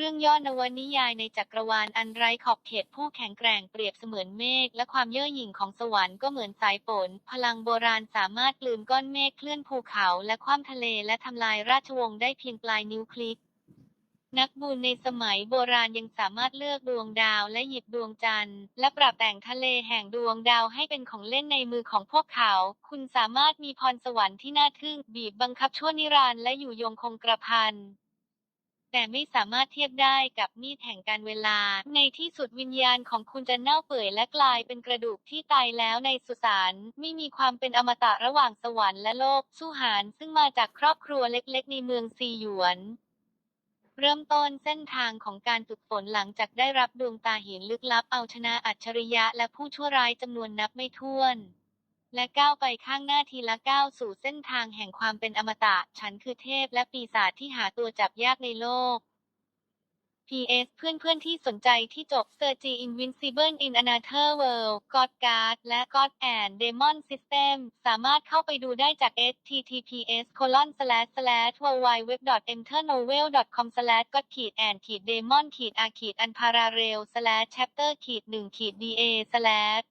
เรื่องย่อนวนิยายในจักรวาลอันไร้ขอบเขตผู้แข็งแกร่งเปรียบเสมือนเมฆและความเย่อหยิ่งของสวรรค์ก็เหมือนสายฝนพลังโบราณสามารถกลืนก้อนเมฆเคลื่อนภูเขาและคว่ำทะเลและทำลายราชวงศ์ได้เพียงปลายนิ้วคลิก นักบุญในสมัยโบราณยังสามารถเลือกดวงดาวและหยิบดวงจันทร์ และปรับแต่งทะเลแห่งดวงดาวให้เป็นของเล่นในมือของพวกเขา คุณสามารถมีพรสวรรค์ที่น่าทึ่งบีบบังคับชั่วนิรันดร์และอยู่ยงคงกระพัน แต่ไม่สามารถเทียบได้กับมีดแห่งการเวลา ในที่สุดวิญญาณของคุณจะเน่าเปื่อยและกลายเป็นกระดูกที่ตายแล้วในสุสานไม่มีความเป็นอมตะระหว่างสวรรค์และโลกสู้หานซึ่งมาจากครอบครัวเล็กๆ ในเมืองซีหยวนเริ่มต้นเส้นทางของการฝึกฝนหลังจากได้รับดวงตาหินลึกลับเอาชนะอัจฉริยะและผู้ชั่วร้ายจำนวนนับไม่ถ้วน และก้าวไปข้างหน้าทีละก้าวสู่เส้นทางแห่งความเป็นอมตะ ฉันคือเทพและปีศาจที่หาตัวจับยากในโลก PS เพื่อนๆที่สนใจที่จบ Sergi Invincible in Another World God Guard และ God and Demon System สามารถเข้าไปดูได้จาก https colon slash slash www.enternovel.com slash god ขีด and ขีด demon ขีด a ขีด unparallel slash chapter ขีด1ขีด da slash